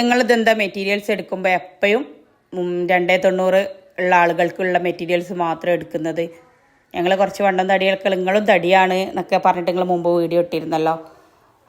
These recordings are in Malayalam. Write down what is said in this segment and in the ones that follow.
നിങ്ങളിത് എന്താ മെറ്റീരിയൽസ് എടുക്കുമ്പോൾ എപ്പോഴും രണ്ടേ തൊണ്ണൂറ് ഉള്ള ആളുകൾക്കുള്ള മെറ്റീരിയൽസ് മാത്രം എടുക്കുന്നത്. ഞങ്ങൾ കുറച്ച് വണ്ണം തടികൾക്ക് നിങ്ങളും തടിയാണ് എന്നൊക്കെ പറഞ്ഞിട്ട് നിങ്ങൾ മുമ്പ് വീഡിയോ ഇട്ടിരുന്നല്ലോ.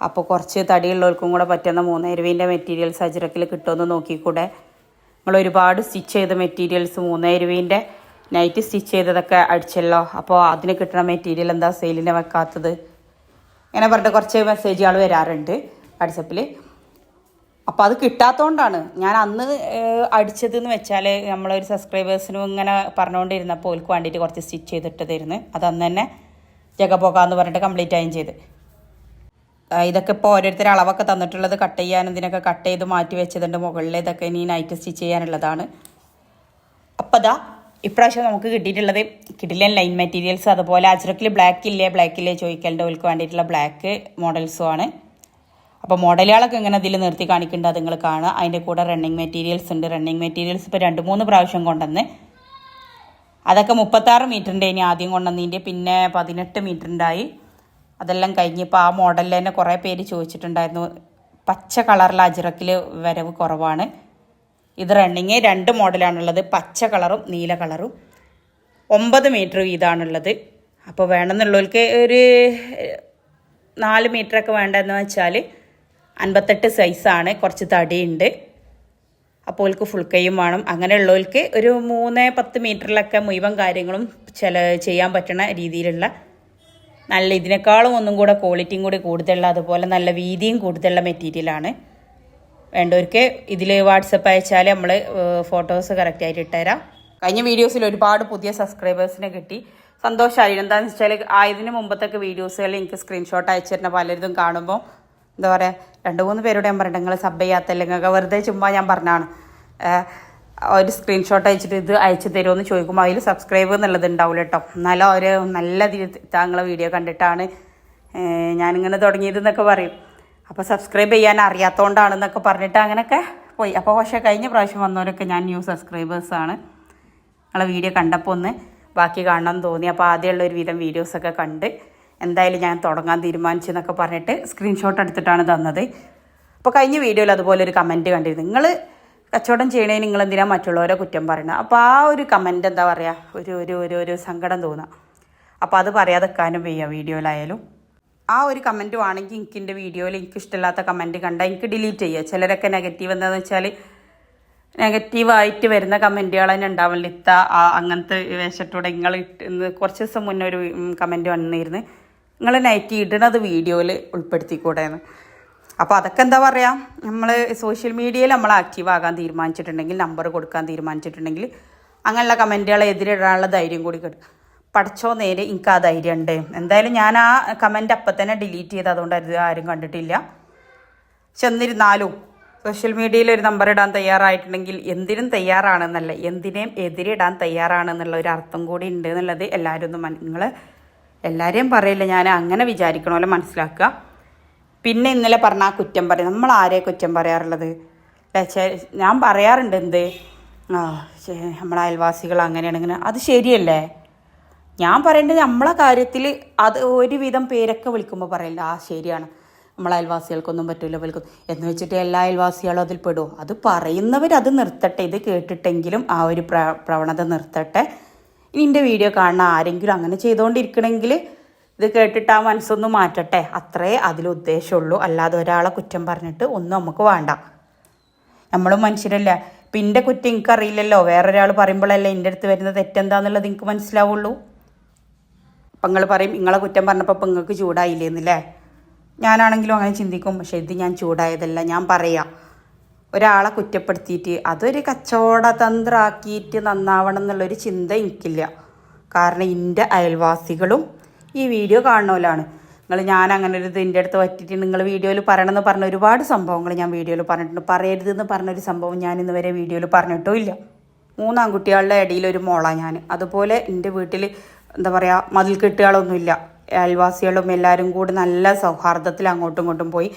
അപ്പോൾ കുറച്ച് തടിയുള്ളവർക്കും കൂടെ പറ്റുന്ന മൂന്ന് ഇരുവിന്റെ മെറ്റീരിയൽസ് അജ്രക്കിൽ കിട്ടുമെന്ന് നോക്കിക്കൂടെ. നിങ്ങൾ ഒരുപാട് സ്റ്റിച്ച് ചെയ്ത മെറ്റീരിയൽസ് മൂന്ന് ഇരുവിന്റെ നൈറ്റ് സ്റ്റിച്ച് ചെയ്തതൊക്കെ അടിച്ചല്ലോ. അപ്പോൾ അതിന് കിട്ടുന്ന മെറ്റീരിയൽ എന്താ സെയിലിന് വെക്കാത്തത്? ഇങ്ങനെ പറഞ്ഞിട്ട് കുറച്ച് മെസ്സേജുകൾ വരാറുണ്ട്. വാട്സപ്പിൽ അപ്പോൾ അത് കിട്ടാത്തതുകൊണ്ടാണ് ഞാൻ അന്ന് അടിച്ചത് അടിച്ചതെന്ന് വെച്ചാൽ നമ്മളൊരു സബ്സ്ക്രൈബേഴ്സിനും ഇങ്ങനെ പറഞ്ഞുകൊണ്ടിരുന്നപ്പോൾ ഓൽക്ക് വേണ്ടിയിട്ട് കുറച്ച് സ്റ്റിച്ച് ചെയ്തിട്ടതായിരുന്നു. അത് അന്ന് തന്നെ പോകാമെന്ന് പറഞ്ഞിട്ട് കംപ്ലീറ്റ് ആയും ചെയ്ത്. ഇതൊക്കെ ഇപ്പോൾ ഓരോരുത്തർ അളവൊക്കെ തന്നിട്ടുള്ളത് കട്ട് ചെയ്യാൻ ഇതിനൊക്കെ കട്ട് ചെയ്ത് മാറ്റി വെച്ചതുണ്ട് മുകളിൽ ഇതൊക്കെ ഇനി നൈറ്റ് സ്റ്റിച്ച് ചെയ്യാനുള്ളതാണ്. അപ്പം അതാ ഇപ്രാവശ്യം നമുക്ക് കിട്ടിയിട്ടുള്ളത് കിട്ടില്ല ലൈൻ മെറ്റീരിയൽസ് അതുപോലെ അജ്രക്കിൽ ബ്ലാക്ക് ഇല്ലേ? ബ്ലാക്ക് ഇല്ലേ ചോദിക്കലിന്റെ ഓൽക്ക് വേണ്ടിയിട്ടുള്ള ബ്ലാക്ക് മോഡൽസും ആണ്. അപ്പോൾ മോഡലുകളൊക്കെ ഇങ്ങനെ ഇതിൽ നിർത്തി കാണിക്കേണ്ടത് നിങ്ങൾ കാണുക. അതിന്റെ കൂടെ റണ്ണിങ് മെറ്റീരിയൽസ് ഉണ്ട്. റണ്ണിങ് മെറ്റീരിയൽസ് ഇപ്പോൾ രണ്ട് മൂന്ന് പ്രാവശ്യം കൊണ്ടുവന്ന്. അതൊക്കെ മുപ്പത്താറ് മീറ്ററിന്റെ ഇനി ആദ്യം കൊണ്ടുവന്നതിന്റെ പിന്നെ പതിനെട്ട് മീറ്ററിന്റായി അതെല്ലാം കഴിഞ്ഞപ്പോൾ ആ മോഡലിൽ തന്നെ കുറേ പേര് ചോദിച്ചിട്ടുണ്ടായിരുന്നു. പച്ച കളറിൽ അജിറക്കിൽ വരവ് കുറവാണ്. ഇത് റണ്ണിങ് രണ്ട് മോഡലാണുള്ളത് പച്ച കളറും നീല കളറും ഒമ്പത് മീറ്റർ വീതമാണുള്ളത് അപ്പോൾ വേണമെന്നുള്ളവർക്ക് ഒരു നാല് മീറ്ററൊക്കെ വേണ്ടതെന്ന് വെച്ചാൽ അൻപത്തെട്ട് സൈസാണ് കുറച്ച് തടിയുണ്ട്. അപ്പോൾ ഓൾക്ക് ഫുൾ കൈയും വേണം. അങ്ങനെയുള്ളവർക്ക് ഒരു മൂന്ന് പത്ത് മീറ്ററിലൊക്കെ മുഴുവൻ കാര്യങ്ങളും ചില ചെയ്യാൻ പറ്റുന്ന രീതിയിലുള്ള നല്ല ഇതിനേക്കാളും ഒന്നും കൂടെ ക്വാളിറ്റിയും കൂടി കൂടുതലുള്ള അതുപോലെ നല്ല വീതിയും കൂടുതലുള്ള മെറ്റീരിയലാണ് വേണ്ടവർക്ക് ഇതിൽ വാട്സപ്പ് അയച്ചാൽ നമ്മൾ ഫോട്ടോസ് കറക്റ്റായിട്ട് ഇട്ടുതരാം. കഴിഞ്ഞ വീഡിയോസിൽ ഒരുപാട് പുതിയ സബ്സ്ക്രൈബേഴ്സിനെ കിട്ടി. സന്തോഷമായി എന്താണെന്ന് വെച്ചാൽ ആയതിന് മുമ്പത്തൊക്കെ വീഡിയോസുകൾ എനിക്ക് സ്ക്രീൻഷോട്ട് അയച്ചിരുന്ന പലരും കാണുമ്പോൾ എന്താ പറയുക രണ്ട് മൂന്ന് പേരോട് ഞാൻ പറഞ്ഞിട്ട് നിങ്ങൾ സബ് ചെയ്യാത്തല്ലേ നിങ്ങൾക്ക് വെറുതെ ചുമ്മാ ഞാൻ പറഞ്ഞാണ് ഒരു സ്ക്രീൻഷോട്ട് അയച്ചിട്ട് ഇത് അയച്ചു തരുമെന്ന് ചോദിക്കുമ്പോൾ അതിൽ സബ്സ്ക്രൈബ് എന്നുള്ളത് ഉണ്ടാവില്ല കേട്ടോ എന്നാലും അവർ നല്ല താങ്കളെ വീഡിയോ കണ്ടിട്ടാണ് ഞാനിങ്ങനെ തുടങ്ങിയത് എന്നൊക്കെ പറയും. അപ്പോൾ സബ്സ്ക്രൈബ് ചെയ്യാൻ അറിയാത്തതുകൊണ്ടാണെന്നൊക്കെ പറഞ്ഞിട്ട് അങ്ങനെയൊക്കെ പോയി. അപ്പോൾ പക്ഷേ കഴിഞ്ഞ പ്രാവശ്യം വന്നവരൊക്കെ ഞാൻ ന്യൂ സബ്സ്ക്രൈബേഴ്സാണ് നിങ്ങളെ വീഡിയോ കണ്ടപ്പോൾ ഒന്ന് ബാക്കി കാണണം തോന്നി. അപ്പോൾ ആദ്യമുള്ള ഒരു വിധം വീഡിയോസൊക്കെ കണ്ട് എന്തായാലും ഞാൻ തുടങ്ങാൻ തീരുമാനിച്ചു എന്നൊക്കെ പറഞ്ഞിട്ട് സ്ക്രീൻഷോട്ട് എടുത്തിട്ടാണ് തന്നത്. അപ്പോൾ കഴിഞ്ഞ വീഡിയോയിൽ അതുപോലെ ഒരു കമന്റ് കണ്ടിരുന്നു. നിങ്ങൾ കച്ചവടം ചെയ്യണേ നിങ്ങൾ എന്തിനാ മറ്റുള്ളവരെ കുറ്റം പറയണം അപ്പോൾ ആ ഒരു കമന്റ് എന്താ പറയുക ഒരു ഒരു ഒരു ഒരു സങ്കടം തോന്നാം. അപ്പോൾ അത് പറയാതെ പറയാതെക്കാനും വയ്യ വീഡിയോയിലായാലും. ആ ഒരു കമന്റും ആണെങ്കിൽ എനിക്ക് എന്റെ വീഡിയോയിൽ എനിക്ക് ഇഷ്ടമില്ലാത്ത കമന്റ് കണ്ടാൽ എനിക്ക് ഡിലീറ്റ് ചെയ്യുക ചിലരൊക്കെ നെഗറ്റീവ് എന്താണെന്ന് വെച്ചാൽ നെഗറ്റീവായിട്ട് വരുന്ന കമന്റുകൾ തന്നെ ഉണ്ടാവില്ല ഇത്ത അങ്ങനത്തെ വേഷത്തോടെ നിങ്ങൾ ഇട്ട് കുറച്ച് ദിവസം മുന്നേ ഒരു കമന്റ് വന്നിരുന്നു. നിങ്ങൾ നൈറ്റ് ഇടണത് വീഡിയോയിൽ ഉൾപ്പെടുത്തിക്കൂടെ എന്ന് അപ്പോൾ അതൊക്കെ എന്താ പറയുക നമ്മൾ സോഷ്യൽ മീഡിയയിൽ നമ്മൾ ആക്റ്റീവ് ആകാൻ തീരുമാനിച്ചിട്ടുണ്ടെങ്കിൽ നമ്പർ കൊടുക്കാൻ തീരുമാനിച്ചിട്ടുണ്ടെങ്കിൽ അങ്ങനെയുള്ള കമന്റുകളെ എതിരിടാനുള്ള ധൈര്യം കൂടി കിട്ടും. പഠിച്ചോ നേരെ എനിക്ക് ആ ധൈര്യം ഉണ്ട് എന്തായാലും ഞാൻ ആ കമന്റ് അപ്പം തന്നെ ഡിലീറ്റ് ചെയ്ത് അതുകൊണ്ട് അത് ആരും കണ്ടിട്ടില്ല. ചെന്നിരുന്നാലും സോഷ്യൽ മീഡിയയിൽ ഒരു നമ്പർ ഇടാൻ തയ്യാറായിട്ടുണ്ടെങ്കിൽ എന്തിനും തയ്യാറാണെന്നല്ല എന്തിനേയും എതിരിടാൻ തയ്യാറാണെന്നുള്ള ഒരു അർത്ഥം കൂടി ഉണ്ട് എന്നുള്ളത് എല്ലാവരും ഒന്ന് നിങ്ങൾ എല്ലാവരെയും പറയില്ല ഞാൻ അങ്ങനെ വിചാരിക്കണ പോലെ മനസ്സിലാക്കുക. പിന്നെ ഇന്നലെ പറഞ്ഞ ആ കുറ്റം പറയും നമ്മൾ ആരെ കുറ്റം പറയാറുള്ളത്? ഞാൻ പറയാറുണ്ട് എന്ത്? ആ നമ്മളെ അയൽവാസികൾ അങ്ങനെയാണ് അത് ശരിയല്ലേ? ഞാൻ പറയേണ്ടത് നമ്മളെ കാര്യത്തിൽ അത് ഒരുവിധം പേരൊക്കെ വിളിക്കുമ്പോൾ പറയില്ല ആ ശരിയാണ്. നമ്മളെ അയൽവാസികൾക്കൊന്നും പറ്റില്ല വിളിക്കും. എന്ന് വെച്ചിട്ട് എല്ലാ അയൽവാസികളും അതിൽ പെടുമോ അത് പറയുന്നവർ അത് നിർത്തട്ടെ ഇത് കേട്ടിട്ടെങ്കിലും ആ ഒരു പ്ര പ്രവണത നിർത്തട്ടെ. ഇനി എന്റെ വീഡിയോ കാണുന്ന ആരെങ്കിലും അങ്ങനെ ചെയ്തുകൊണ്ടിരിക്കണമെങ്കിൽ ഇത് കേട്ടിട്ട് ആ മനസ്സൊന്ന് മാറ്റട്ടെ. അത്രേ അതിലുദ്ദേശമുള്ളൂ അല്ലാതെ ഒരാളെ കുറ്റം പറഞ്ഞിട്ട് ഒന്നും നമുക്ക് വേണ്ട. നമ്മളും മനുഷ്യരല്ല? ഇപ്പം എന്റെ കുറ്റം എനിക്കറിയില്ലല്ലോ വേറൊരാൾ പറയുമ്പോഴല്ലേ എന്റെ അടുത്ത് വരുന്ന തെറ്റെന്താന്നുള്ളത് എനിക്ക് മനസ്സിലാവുള്ളൂ. അപ്പം നിങ്ങൾ പറയും നിങ്ങളെ കുറ്റം പറഞ്ഞപ്പോൾ ഇപ്പം നിങ്ങൾക്ക് ചൂടായില്ലേന്നില്ലേ? ഞാനാണെങ്കിലും അങ്ങനെ ചിന്തിക്കും. പക്ഷേ ഇത് ഞാൻ ചൂടായതല്ല. ഞാൻ പറയാം. ഒരാളെ കുറ്റപ്പെടുത്തിയിട്ട് അതൊരു കച്ചവട തന്ത്രമാക്കിയിട്ട് നന്നാവണം എന്നുള്ളൊരു ചിന്ത എനിക്കില്ല. കാരണം എന്റെ അയൽവാസികളും ഈ വീഡിയോ കാണുന്നവരാണ്. നിങ്ങൾ ഞാൻ അങ്ങനെ ഒരു ഇതിന്റെ അടുത്ത് പറ്റിയിട്ട് നിങ്ങൾ വീഡിയോയിൽ പറയണമെന്ന് പറഞ്ഞ ഒരുപാട് സംഭവങ്ങൾ ഞാൻ വീഡിയോയിൽ പറഞ്ഞിട്ടുണ്ട്. പറയരുതെന്ന് പറഞ്ഞൊരു സംഭവം ഞാൻ ഇന്ന് വരെ വീഡിയോയിൽ പറഞ്ഞിട്ടും ഇല്ല. മൂന്നാൺകുട്ടികളുടെ ഇടയിൽ ഒരു മോളാണ് ഞാൻ. അതുപോലെ എന്റെ വീട്ടിൽ എന്താ പറയുക മതിൽ കെട്ടുകളൊന്നുമില്ല. അയൽവാസികളും എല്ലാവരും കൂടി നല്ല സൗഹാർദ്ദത്തിൽ അങ്ങോട്ടും ഇങ്ങോട്ടും പോയി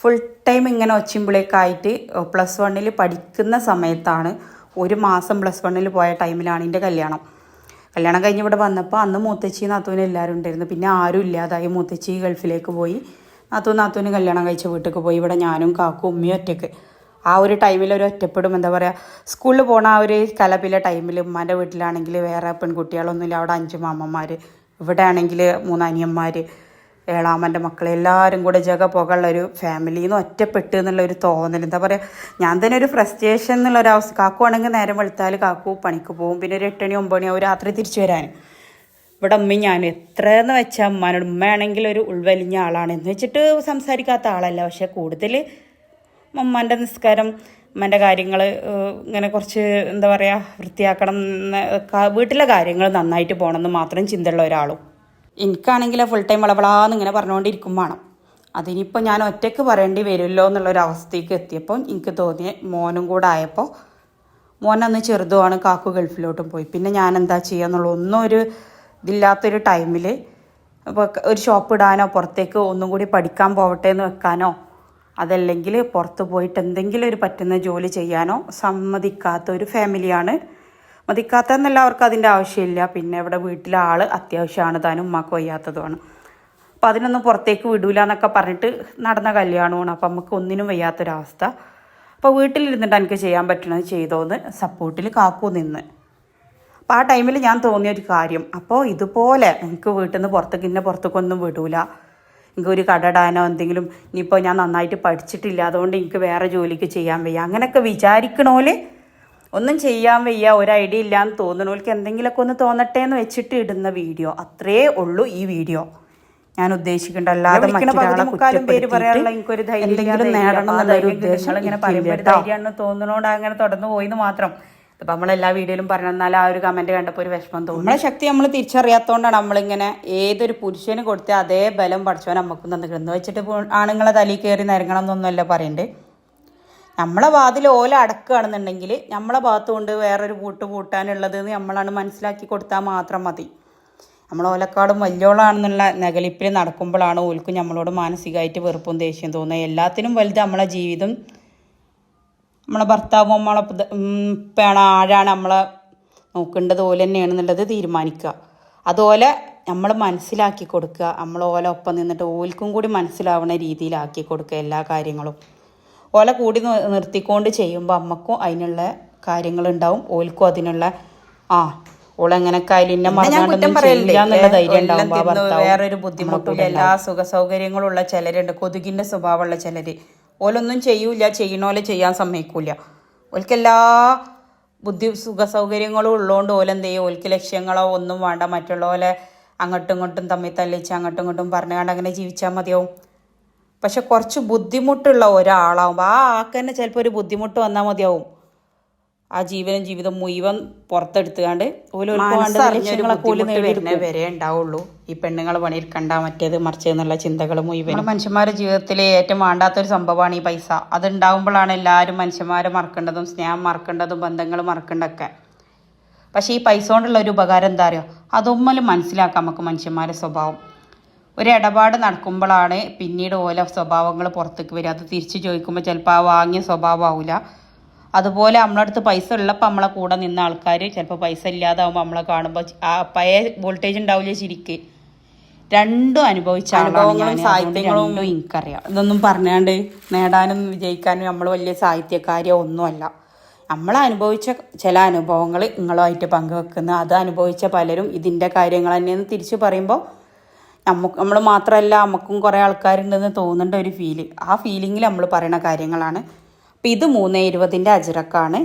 ഫുൾ ടൈം ഇങ്ങനെ ഒച്ചിമ്പിളേക്കായിട്ട് പ്ലസ് വണ്ണിൽ പഠിക്കുന്ന സമയത്താണ് ഒരു മാസം പ്ലസ് വണ്ണിൽ പോയ ടൈമിലാണ് എന്റെ കല്യാണം. കല്യാണം കഴിഞ്ഞ് ഇവിടെ വന്നപ്പോൾ അന്ന് മൂത്തച്ചി നാത്തൂന് എല്ലാവരും ഉണ്ടായിരുന്നു. പിന്നെ ആരും ഇല്ലാതായി. മൂത്തച്ചി ഗൾഫിലേക്ക് പോയി. നാത്തൂൻ നാത്തൂന് കല്യാണം കഴിച്ച വീട്ടിലേക്ക് പോയി. ഇവിടെ ഞാനും കാക്കും ഉമ്മയും ഒറ്റയ്ക്ക് ആ ഒരു ടൈമിൽ ഒരു ഒറ്റപ്പെടും. എന്താ പറയുക സ്കൂളിൽ പോണ ആ ഒരു കലപ്പിലെ ടൈമിൽ ഉമ്മാന്റെ വീട്ടിലാണെങ്കിൽ വേറെ പെൺകുട്ടികളൊന്നുമില്ല. അവിടെ അഞ്ച് മാമ്മന്മാർ ഇവിടെ ആണെങ്കിൽ മൂന്ന് അനിയന്മാർ ഏളാമന്റെ മക്കൾ എല്ലാവരും കൂടെ ജഗ പുകയുള്ള ഒരു ഫാമിലിയിൽ നിന്ന് ഒറ്റപ്പെട്ട് എന്നുള്ള ഒരു തോന്നൽ എന്താ പറയുക ഞാൻ തന്നെ ഒരു ഫ്രസ്ട്രേഷൻ എന്നുള്ള ഒരു അവസ്ഥ. കാക്കു ആണെങ്കിൽ നേരം വെളുത്താൽ കാക്കു പണിക്ക് പോകും. പിന്നെ ഒരു എട്ടണി ആ രാത്രി തിരിച്ചു വരാൻ ഇവിടെ അമ്മ ഞാൻ എത്രയെന്ന് വെച്ചാൽ അമ്മാനോട് ഉമ്മയാണെങ്കിൽ ഒരു ഉൾവലിഞ്ഞ ആളാണ്. എന്ന് വെച്ചിട്ട് സംസാരിക്കാത്ത ആളല്ല. പക്ഷെ കൂടുതൽ ഉമ്മാന്റെ നിസ്കാരം ഉമ്മന്റെ കാര്യങ്ങൾ ഇങ്ങനെ കുറച്ച് എന്താ പറയുക വൃത്തിയാക്കണം വീട്ടിലെ കാര്യങ്ങൾ നന്നായിട്ട് പോകണമെന്ന് മാത്രം ചിന്തയുള്ള ഒരാളും. എനിക്കാണെങ്കിൽ ഫുൾ ടൈം വളവളാന്ന് ഇങ്ങനെ പറഞ്ഞുകൊണ്ടിരിക്കും വേണം. അതിനിപ്പോൾ ഞാൻ ഒറ്റയ്ക്ക് പറയേണ്ടി വരുമല്ലോ എന്നുള്ളൊരു അവസ്ഥയ്ക്ക് എത്തിയപ്പോൾ എനിക്ക് തോന്നിയ മോനും കൂടെ ആയപ്പോൾ മോൻ അന്ന് ചെറുതുമാണ് കാക്കു ഗൾഫിലോട്ടും പോയി. പിന്നെ ഞാൻ എന്താ ചെയ്യുക എന്നുള്ള ഒന്നും ഒരു ഇതില്ലാത്തൊരു ടൈമിൽ ഇപ്പോൾ ഒരു ഷോപ്പ് ഇടാനോ പുറത്തേക്ക് ഒന്നും കൂടി പഠിക്കാൻ പോവട്ടെ എന്ന് വെക്കാനോ അതല്ലെങ്കിൽ പുറത്ത് പോയിട്ട് എന്തെങ്കിലും ഒരു പറ്റുന്ന ജോലി ചെയ്യാനോ സമ്മതിക്കാത്ത ഒരു ഫാമിലിയാണ് മതിക്കാത്ത അവർക്ക് അതിന്റെ ആവശ്യമില്ല. പിന്നെ ഇവിടെ വീട്ടിലെ ആൾ അത്യാവശ്യമാണ്. താനും ഉമ്മാക്ക് വയ്യാത്തതുമാണ്. അപ്പം അതിനൊന്നും പുറത്തേക്ക് വിടൂല എന്നൊക്കെ പറഞ്ഞിട്ട് നടന്ന കല്യാണമാണ്. അപ്പം നമുക്ക് ഒന്നിനും വയ്യാത്തൊരവസ്ഥ. അപ്പോൾ വീട്ടിലിരുന്നിട്ട് എനിക്ക് ചെയ്യാൻ പറ്റണത് ചെയ്തോന്ന് സപ്പോർട്ടിൽ കാക്കു നിന്ന്. അപ്പോൾ ആ ടൈമിൽ ഞാൻ തോന്നിയ ഒരു കാര്യം. അപ്പോൾ ഇതുപോലെ എനിക്ക് വീട്ടിൽ നിന്ന് പുറത്തേക്ക് ഇന്നെ പുറത്തേക്കൊന്നും വിടൂല. എനിക്ക് ഒരു കടടാനോ എന്തെങ്കിലും ഇനിയിപ്പോൾ ഞാൻ നന്നായിട്ട് പഠിച്ചിട്ടില്ല. അതുകൊണ്ട് എനിക്ക് വേറെ ജോലിക്ക് ചെയ്യാൻ വയ്യ. അങ്ങനെയൊക്കെ വിചാരിക്കണോൽ ഒന്നും ചെയ്യാൻ വയ്യ ഒരു ഐഡിയ ഇല്ലാന്ന് തോന്നണോൽക്ക് എന്തെങ്കിലുമൊക്കെ ഒന്ന് തോന്നട്ടെ എന്ന് വെച്ചിട്ട് ഇടുന്ന വീഡിയോ. അത്രേ ഉള്ളൂ ഈ വീഡിയോ. ഞാൻ ഉദ്ദേശിക്കേണ്ട അല്ലാതെ എന്തെങ്കിലും നേടണം ഉദ്ദേശം ഇങ്ങനെ പറയുമ്പോൾ തോന്നുന്നതുകൊണ്ട് അങ്ങനെ തുടർന്ന് പോയിന്ന് മാത്രം. ഇപ്പം നമ്മളെല്ലാ വീഡിയോയിലും പറഞ്ഞാൽ ആ ഒരു കമന്റ് കണ്ടപ്പോൾ ഒരു വിഷമം തോന്നും. നമ്മളെ ശക്തി നമ്മൾ തിരിച്ചറിയാത്തതുകൊണ്ടാണ് നമ്മളിങ്ങനെ ഏതൊരു പുരുഷന് കൊടുത്ത അതേ ബലം പഠിച്ചവൻ നമുക്ക് തന്നിട്ടുണ്ട് വെച്ചിട്ട് ആണുങ്ങളെ തലയിൽ കയറി നിരങ്ങണം എന്നൊന്നുമല്ല പറയണ്ടേ. നമ്മളെ വാതിൽ ഓല അടക്കുകയാണെന്നുണ്ടെങ്കിൽ നമ്മളെ ഭാഗത്ത് കൊണ്ട് വേറൊരു പൂട്ട് പൂട്ടാനുള്ളത് എന്ന് നമ്മളാണ് മനസ്സിലാക്കി കൊടുത്താൽ മാത്രം മതി. നമ്മൾ ഓലക്കാടും വലിയോളാണെന്നുള്ള നഗലിപ്പിൽ നടക്കുമ്പോഴാണ് ഓൽക്കും നമ്മളോട് മാനസികമായിട്ട് വെറുപ്പും ദേഷ്യം തോന്നുക. എല്ലാത്തിനും വലുത് നമ്മളെ ജീവിതം നമ്മളെ ഭർത്താവും നമ്മളെ പേണ ആഴാണ് നമ്മളെ നോക്കേണ്ടത് ഓല തന്നെയാണെന്നുള്ളത് തീരുമാനിക്കുക. അതുപോലെ നമ്മൾ മനസ്സിലാക്കി കൊടുക്കുക. നമ്മൾ ഓല ഒപ്പം നിന്നിട്ട് ഓൽക്കും കൂടി മനസ്സിലാവുന്ന രീതിയിലാക്കി കൊടുക്കുക എല്ലാ കാര്യങ്ങളും. ഓല കൂടി നിർത്തിക്കൊണ്ട് ചെയ്യുമ്പോൾ അമ്മക്കും അതിനുള്ള കാര്യങ്ങളുണ്ടാവും. ഓൽക്കും അതിനുള്ള ആ വേറൊരു ബുദ്ധിമുട്ടില്ല എല്ലാ സുഖ സൗകര്യങ്ങളുള്ള ചിലരുണ്ട്. കൊതുകിന്റെ സ്വഭാവമുള്ള ചിലര്. ഓലൊന്നും ചെയ്യൂല ചെയ്യണോലെ ചെയ്യാൻ സമ്മതിക്കൂല ഓൽക്കെല്ലാ ബുദ്ധി സുഖ സൗകര്യങ്ങളും ഉള്ളതുകൊണ്ട് ഓലെന്ത് ചെയ്യും ഓൽക്ക് ലക്ഷ്യങ്ങളോ ഒന്നും വേണ്ട. മറ്റുള്ള പോലെ അങ്ങോട്ടും ഇങ്ങോട്ടും തമ്മിൽ തല്ലിച്ച് അങ്ങോട്ടും ഇങ്ങോട്ടും പറഞ്ഞുകൊണ്ട് അങ്ങനെ ജീവിച്ചാൽ മതിയാവും. പക്ഷെ കുറച്ച് ബുദ്ധിമുട്ടുള്ള ഒരാളാവുമ്പോൾ ആ ആൾക്ക് തന്നെ ചിലപ്പോൾ ഒരു ബുദ്ധിമുട്ട് വന്നാൽ മതിയാവും. ആ ജീവനും ജീവിതം മുഴുവൻ പുറത്തെടുത്തുകൊണ്ട് വരെ ഉണ്ടാവുള്ളൂ. ഈ പെണ്ണുങ്ങൾ പണിയെടുക്കണ്ട മറ്റേത് മറിച്ച് എന്നുള്ള ചിന്തകൾ മുഴുവൻ മനുഷ്യന്മാരുടെ ജീവിതത്തിലെ ഏറ്റവും വേണ്ടാത്തൊരു സംഭവമാണ് ഈ പൈസ. അത് അതുണ്ടാവുമ്പോഴാണ് എല്ലാവരും മനുഷ്യന്മാരെ മറക്കേണ്ടതും സ്നേഹം മറക്കേണ്ടതും ബന്ധങ്ങൾ മറക്കേണ്ടതൊക്കെ. പക്ഷേ ഈ പൈസ കൊണ്ടുള്ള ഒരു ഉപകാരം എന്താ അറിയോ? അതൊമ്മലും മനസ്സിലാക്കാം നമുക്ക് മനുഷ്യന്മാരുടെ സ്വഭാവം. ഒരു ഇടപാട് നടക്കുമ്പോഴാണ് പിന്നീട് ഓല സ്വഭാവങ്ങൾ പുറത്തേക്ക് വരിക. അത് തിരിച്ച് ചോദിക്കുമ്പോൾ ചിലപ്പോൾ ആ വാങ്ങിയ സ്വഭാവം ആവില്ല അതുപോലെ നമ്മളടുത്ത് പൈസ ഉള്ളപ്പോൾ നമ്മളെ കൂടെ നിന്ന ആൾക്കാർ ചിലപ്പോൾ പൈസ ഇല്ലാതാവുമ്പോൾ നമ്മളെ കാണുമ്പോൾ ആ പഴയ വോൾട്ടേജ് ഉണ്ടാവില്ല ശരിക്ക്? രണ്ടും അനുഭവിച്ച അനുഭവങ്ങളും സാഹിത്യങ്ങളും എനിക്കറിയാം. ഇതൊന്നും പറഞ്ഞാണ്ട് നേടാനും വിജയിക്കാനും നമ്മൾ വലിയ സാഹിത്യക്കാരിയോ ഒന്നുമല്ല. നമ്മൾ അനുഭവിച്ച ചില അനുഭവങ്ങൾ നിങ്ങളുമായിട്ട് പങ്കുവെക്കുന്ന അത് അനുഭവിച്ച പലരും ഇതിന്റെ കാര്യങ്ങൾ തന്നെയെന്ന് തിരിച്ചു പറയുമ്പോൾ നമുക്ക് നമ്മൾ മാത്രമല്ല നമുക്കും കുറേ ആൾക്കാരുണ്ടെന്ന് തോന്നേണ്ട ഒരു ഫീൽ ആ ഫീലിങ്ങിൽ നമ്മൾ പറയുന്ന കാര്യങ്ങളാണ്. അപ്പോൾ ഇത് മൂന്ന് ഇരുപതിന്റെ അജിറക്കാണ്.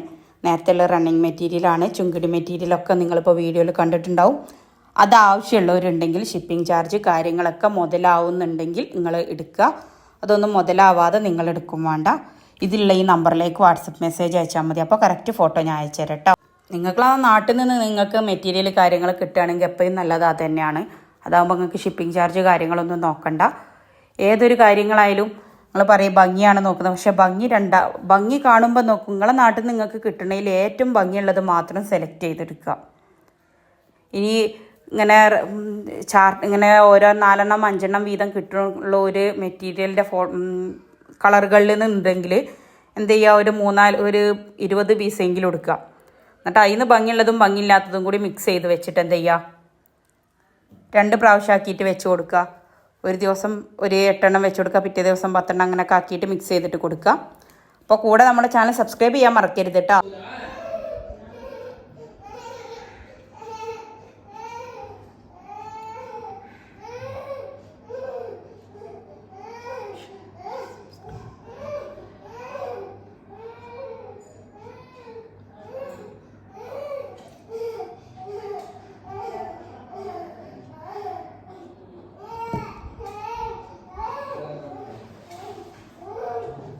നേരത്തെയുള്ള റണ്ണിങ് മെറ്റീരിയലാണ് ചുങ്കിടി മെറ്റീരിയലൊക്കെ നിങ്ങളിപ്പോൾ വീഡിയോയിൽ കണ്ടിട്ടുണ്ടാവും. അത് ആവശ്യമുള്ളവരുണ്ടെങ്കിൽ ഷിപ്പിംഗ് ചാർജ് കാര്യങ്ങളൊക്കെ മുതലാവുന്നുണ്ടെങ്കിൽ നിങ്ങൾ എടുക്കുക. അതൊന്നും മുതലാവാതെ നിങ്ങൾ എടുക്കും വേണ്ട. ഇതിലുള്ള ഈ നമ്പറിലേക്ക് വാട്സപ്പ് മെസ്സേജ് അയച്ചാൽ മതി. അപ്പോൾ കറക്റ്റ് ഫോട്ടോ ഞാൻ അയച്ചു തരാം കേട്ടോ ആ നാട്ടിൽ നിന്ന് നിങ്ങൾക്ക് മെറ്റീരിയൽ കാര്യങ്ങൾ കിട്ടുകയാണെങ്കിൽ എപ്പോഴും നല്ലത് തന്നെയാണ്. അതാകുമ്പോൾ നിങ്ങൾക്ക് ഷിപ്പിംഗ് ചാർജ് കാര്യങ്ങളൊന്നും നോക്കണ്ട. ഏതൊരു കാര്യങ്ങളായാലും നിങ്ങൾ പറയും ഭംഗിയാണ് നോക്കുന്നത്. പക്ഷെ ഭംഗി രണ്ടാ ഭംഗി കാണുമ്പോൾ നോക്കും നിങ്ങളെ നാട്ടിൽ നിങ്ങൾക്ക് കിട്ടണതിൽ ഏറ്റവും ഭംഗിയുള്ളത് മാത്രം സെലക്ട് ചെയ്തെടുക്കുക. ഇനി ഇങ്ങനെ ചാർട്ട് ഇങ്ങനെ ഓരോ നാലെണ്ണം അഞ്ചെണ്ണം വീതം കിട്ടുള്ള ഒരു മെറ്റീരിയലിന്റെ ഫോ കളറുകളിൽ നിന്നുണ്ടെങ്കിൽ എന്ത് ചെയ്യുക? ഒരു മൂന്നാൽ ഒരു ഇരുപത് പീസെങ്കിലും എടുക്കുക. എന്നിട്ട് അതിൽ നിന്ന് ഭംഗിയുള്ളതും ഭംഗിയില്ലാത്തതും കൂടി മിക്സ് ചെയ്ത് വെച്ചിട്ട് എന്ത് ചെയ്യുക? രണ്ട് പ്രാവശ്യമാക്കിയിട്ട് വെച്ച് കൊടുക്കുക. ഒരു ദിവസം ഒരു എട്ടെണ്ണം വെച്ച് കൊടുക്കുക. പിറ്റേ ദിവസം പത്തെണ്ണം അങ്ങനെയൊക്കെ ആക്കിയിട്ട് മിക്സ് ചെയ്തിട്ട് കൊടുക്കുക. അപ്പോൾ കൂടെ നമ്മുടെ ചാനൽ സബ്സ്ക്രൈബ് ചെയ്യാൻ മറക്കരുത് കേട്ടോ